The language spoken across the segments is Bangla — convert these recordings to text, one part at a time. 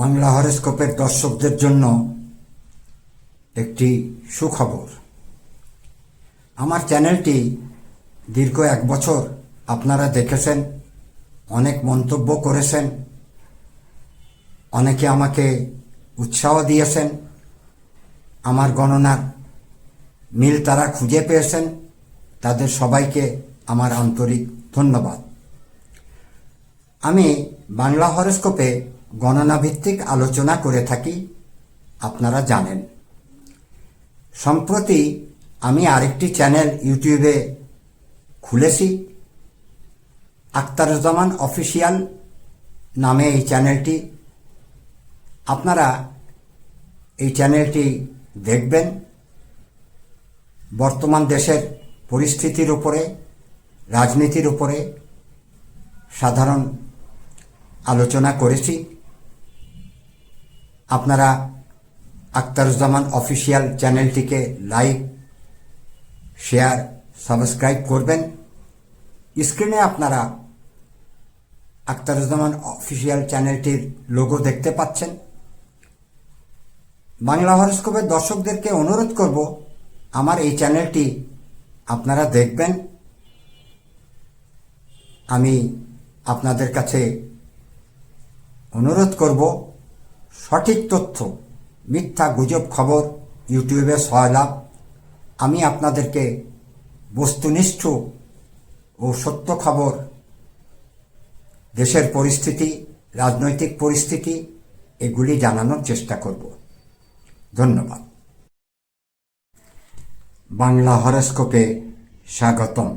বাংলা হরস্কোপের দর্শকদের জন্য একটি সুখবর। আমার চ্যানেলটি দীর্ঘ এক বছর আপনারা দেখেছেন, অনেক মন্তব্য করেছেন, অনেকে আমাকে উৎসাহ দিয়েছেন, আমার গণনার মিল তারা খুঁজে পেয়েছেন, তাদের সবাইকে আমার আন্তরিক ধন্যবাদ। আমি বাংলা হরস্কোপে গণনা ভিত্তিক আলোচনা করে থাকি, আপনারা জানেন। সম্প্রতি আমি আরেকটি চ্যানেল ইউটিউবে খুলেছি আক্তারুজ্জামান অফিসিয়াল নামে এই চ্যানেলটি। আপনারা এই চ্যানেলটি দেখবেন। বর্তমান দেশের পরিস্থিতির উপরে, রাজনীতির উপরে সাধারণ আলোচনা করেছি। আপনারা আক্তারুজ্জামান অফিসিয়াল চ্যানেলটিকে লাইক, শেয়ার, সাবস্ক্রাইব করবেন। স্ক্রিনে আপনারা আক্তারুজ্জামান অফিসিয়াল চ্যানেলটির লোগো দেখতে পাচ্ছেন। বাংলা হরস্কোপের দর্শকদেরকে অনুরোধ করব, আমার এই চ্যানেলটি আপনারা দেখবেন। আমি আপনাদের কাছে অনুরোধ করব সঠিক তথ্য, মিথ্যা গুজব খবর, ইউটিউবে সয়লাভ আমি আপনাদেরকে বস্তুনিষ্ঠ ও সত্য খবর, দেশের পরিস্থিতি, রাজনৈতিক পরিস্থিতি এগুলি জানানোর চেষ্টা করব। ধন্যবাদ। বাংলা হরস্কোপে স্বাগতম।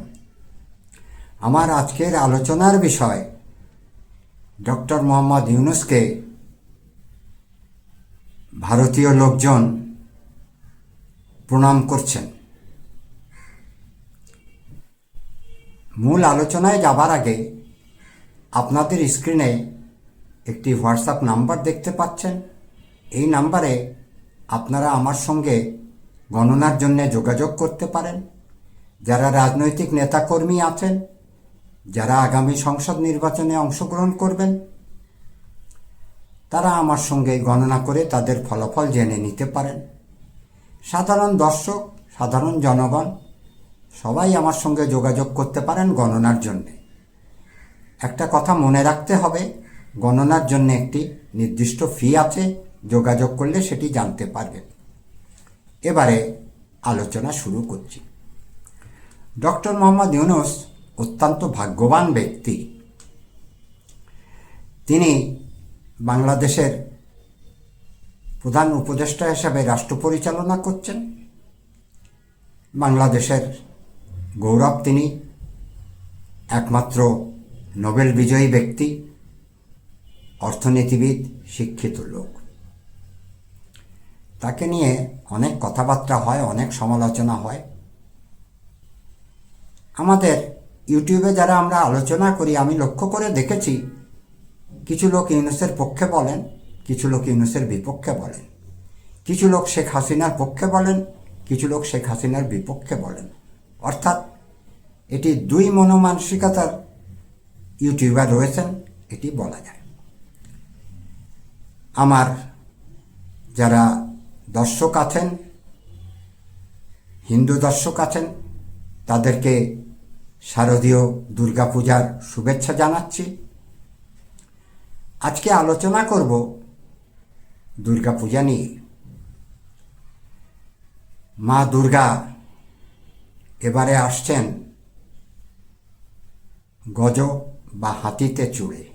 আমার আজকের আলোচনার বিষয় ডক্টর মোহাম্মদ ইউনুসকে ভারতীয় লোকজন প্রণাম করছেন। মূল আলোচনায় যাবার আগে আপনাদের স্ক্রিনে একটি হোয়াটসঅ্যাপ নাম্বার দেখতে পাচ্ছেন। এই নাম্বারে আপনারা আমার সঙ্গে গণনার জন্য যোগাযোগ করতে পারেন। যারা রাজনৈতিক নেতাকর্মী আছেন, যারা আগামী সংসদ নির্বাচনে অংশগ্রহণ করবেন তারা আমার সঙ্গে গণনা করে তাদের ফলাফল জেনে নিতে পারেন। সাধারণ দর্শক, সাধারণ জনগণ, সবাই আমার সঙ্গে যোগাযোগ করতে পারেন গণনার জন্যে। একটা কথা মনে রাখতে হবে, গণনার জন্য একটি নির্দিষ্ট ফি আছে, যোগাযোগ করলে সেটি জানতে পারবেন। এবারে আলোচনা শুরু করছি। ডক্টর মোহাম্মদ ইউনুস অত্যন্ত ভাগ্যবান ব্যক্তি। তিনি বাংলাদেশের প্রধান উপদেষ্টা হিসাবে রাষ্ট্র পরিচালনা করছেন। বাংলাদেশের গৌরব তিনি একমাত্র নোবেল বিজয়ী ব্যক্তি, অর্থনীতিবিদ, শিক্ষিত লোক। তাকে নিয়ে অনেক কথাবার্তা হয়, অনেক সমালোচনা হয়। আমাদের ইউটিউবে যারা আমরা আলোচনা করি, আমি লক্ষ্য করে দেখেছি কিছু লোক ইউনুসের পক্ষে বলেন, কিছু লোক ইউনুসের বিপক্ষে বলেন। কিছু লোক শেখ হাসিনার পক্ষে বলেন, কিছু লোক শেখ হাসিনার বিপক্ষে বলেন। অর্থাৎ এটি দুই মনোমানসিকতার ইউটিউবার রয়েছেন, এটি বলা যায়। আমার যারা দর্শক আছেন, হিন্দু দর্শক আছেন, তাদেরকে শারদীয় দুর্গাপূজার শুভেচ্ছা জানাচ্ছি। আজকে আলোচনা করব দুর্গাপূজা নিয়ে। মা দুর্গা এবারে আসছেন গজ বা হাতিতে চড়ে।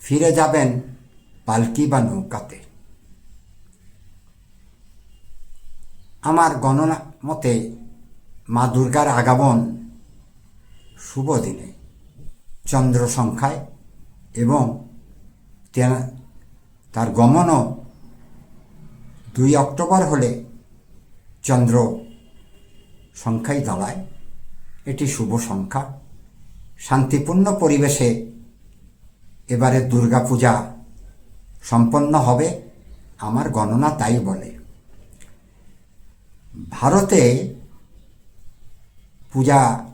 ফিরে যাবেন পালকি বা নৌকাতে। আমার গণনা মতে মা দুর্গার আগমন শুভ দিনে। চন্দ্র সংখ্যায় এবং তার গমনও দুই অক্টোবর হলে চন্দ্র সংখ্যাই দাঁড়ায়। এটি শুভ সংখ্যা। শান্তিপূর্ণ পরিবেশে এবারে দুর্গাপূজা সম্পন্ন হবে, আমার গণনা তাই বলে। ভারতে পূজা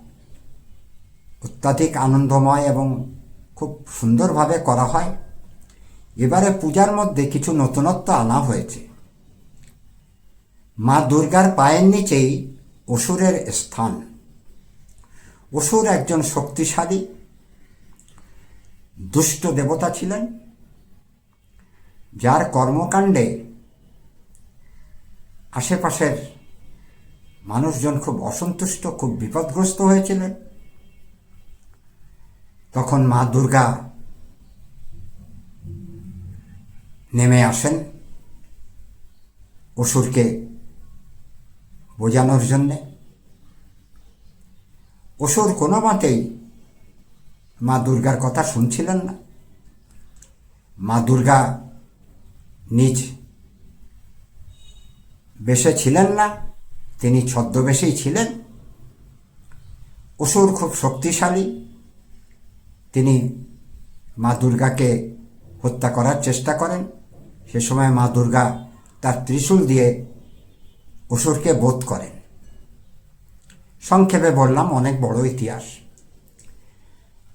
অত্যাধিক আনন্দময় এবং খুব সুন্দরভাবে করা হয়। এবারে পূজার মধ্যে কিছু নতুনত্ব আনা হয়েছে। মা দুর্গার পায়ের নিচেই অসুরের স্থান। অসুর একজন শক্তিশালী, দুষ্ট দেবতা ছিলেন, যার কর্মকাণ্ডে আশেপাশের মানুষজন খুব অসন্তুষ্ট, খুব বিপদগ্রস্ত হয়েছিলেন। তখন মা দুর্গা নেমে আসেন অসুরকে বোঝানোর জন্যে। অসুর কোনো মতেই মা দুর্গার কথা শুনছিলেন না। মা দুর্গা নিজ বেশে ছিলেন না, তিনি ছদ্মবেশেই ছিলেন। অসুর খুব শক্তিশালী তিনি মা দুর্গাকে হত্যা করার চেষ্টা করেন। সে সময় মা দুর্গা তার ত্রিশূল দিয়ে অসুরকে বোধ করেন। সংক্ষেপে বললাম, অনেক বড় ইতিহাস।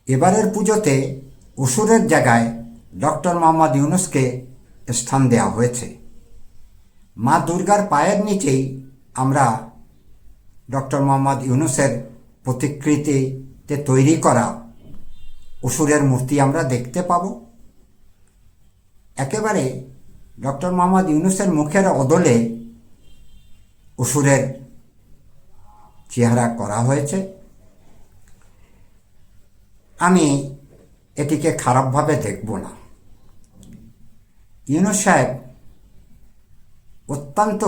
এবারের পুজোতে অসুরের জায়গায় ডক্টর মোহাম্মদ ইউনুসকে স্থান দেওয়া হয়েছে। মা দুর্গার পায়ের নিচেই আমরা ডক্টর মোহাম্মদ ইউনুসের প্রতিকৃতিতে তৈরি করা অসুরের মূর্তি আমরা দেখতে পাব। একেবারে ডক্টর মোহাম্মদ ইউনুসের মুখের অদলে অসুরের চেহারা করা হয়েছে। আমি এটিকে খারাপভাবে দেখব না। ইউনুস সাহেব অত্যন্ত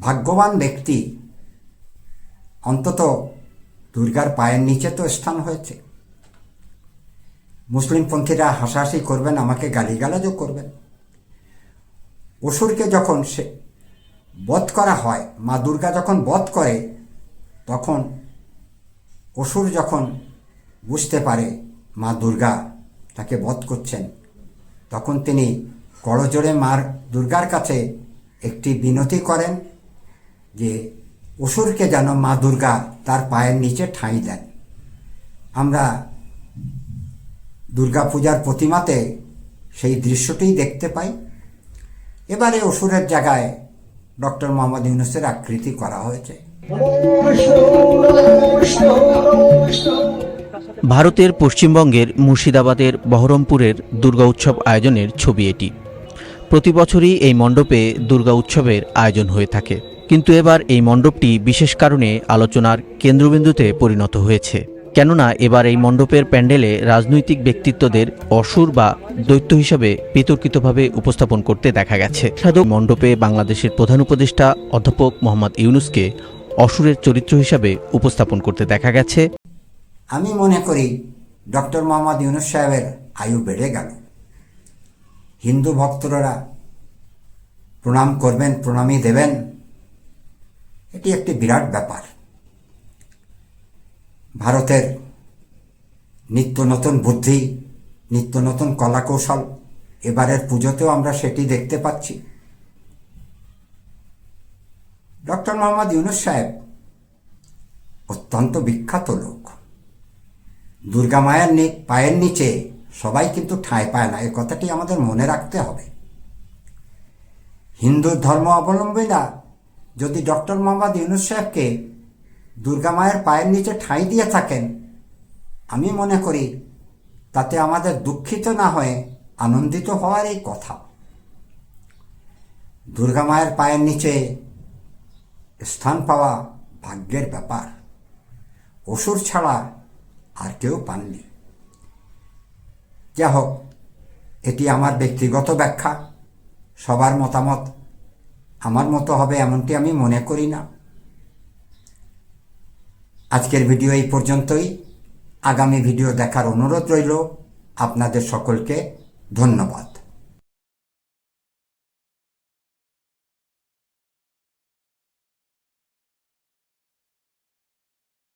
ভাগ্যবান ব্যক্তি। অন্তত দুর্গার পায়ের নিচে তো স্থান হয়েছে। মুসলিমপন্থীরা হাসাহাসি করবেন, আমাকে গালিগালাজও করবেন। অসুরকে যখন সে বধ করা হয়, মা দুর্গা যখন বধ করে, তখন অসুর যখন বুঝতে পারে মা দুর্গা তাকে বধ করছেন, তখন তিনি করজোড়ে মার দুর্গার কাছে একটি বিনতি করেন যে, অসুরকে যেন মা দুর্গা তার পায়ের নিচে ঠাঁই দেন। আমরা দুর্গাপূজার প্রতিমাতে সেই দৃশ্যটিই দেখতে পাই। এবারে অসুরের জায়গায় ডক্টর মোহাম্মদ ইউনুসের আকৃতি করা হয়েছে। ভারতের পশ্চিমবঙ্গের মুর্শিদাবাদের বহরমপুরের দুর্গা উৎসব আয়োজনের ছবি এটি। প্রতি বছরই এই মণ্ডপে দুর্গা উৎসবের আয়োজন হয়ে থাকে। কিন্তু এবার এই মণ্ডপটি বিশেষ কারণে আলোচনার কেন্দ্রবিন্দুতে পরিণত হয়েছে। কেননা এবার এই মণ্ডপের প্যান্ডেলে রাজনৈতিক ব্যক্তিত্বদের অসুর বা দৈত্য হিসাবে বিতর্কিতভাবে উপস্থাপন করতে দেখা গেছে। সাধক মণ্ডপে বাংলাদেশের প্রধান উপদেষ্টা অধ্যাপক মোহাম্মদ ইউনুসকে অসুরের চরিত্র হিসাবে উপস্থাপন করতে দেখা গেছে। আমি মনে করি ডক্টর মোহাম্মদ ইউনুস সাহেবের আয়ু বেড়ে গেল। হিন্দু ভক্তরা প্রণাম করবেন, প্রণামী দেবেন, এটি একটি বিরাট ব্যাপার। ভারতের নিত্য নতুন বুদ্ধি, নিত্য নতুন কলাকৌশল, এবারের পুজোতেও আমরা সেটি দেখতে পাচ্ছি। ডক্টর মোহাম্মদ ইউনুস সাহেব অত্যন্ত বিখ্যাত লোক। দুর্গা মায়ের পায়ের নিচে সবাই কিন্তু ঠাঁই পায় না, এ কথাটি আমাদের মনে রাখতে হবে। হিন্দু ধর্ম অবলম্বীরা যদি ডক্টর মোহাম্মদ ইউনুস সাহেবকে দুর্গা মায়ের পায়ের নিচে ঠাঁই দিয়ে থাকেন। আমি মনে করি তাতে আমাদের দুঃখিত না হয়ে আনন্দিত হওয়ারই কথা। দুর্গা মায়ের পায়ের নিচে স্থান পাওয়া ভাগ্যের ব্যাপার। অসুর ছাড়া আর কেউ পাননি। যা হোক, এটি আমার ব্যক্তিগত ব্যাখ্যা। সবার মতামত আমার মতো হবে এমনটি আমি মনে করি না। আজকের ভিডিও এই পর্যন্তই। আগামী ভিডিও দেখার অনুরোধ রইল। আপনাদের সকলকে ধন্যবাদ।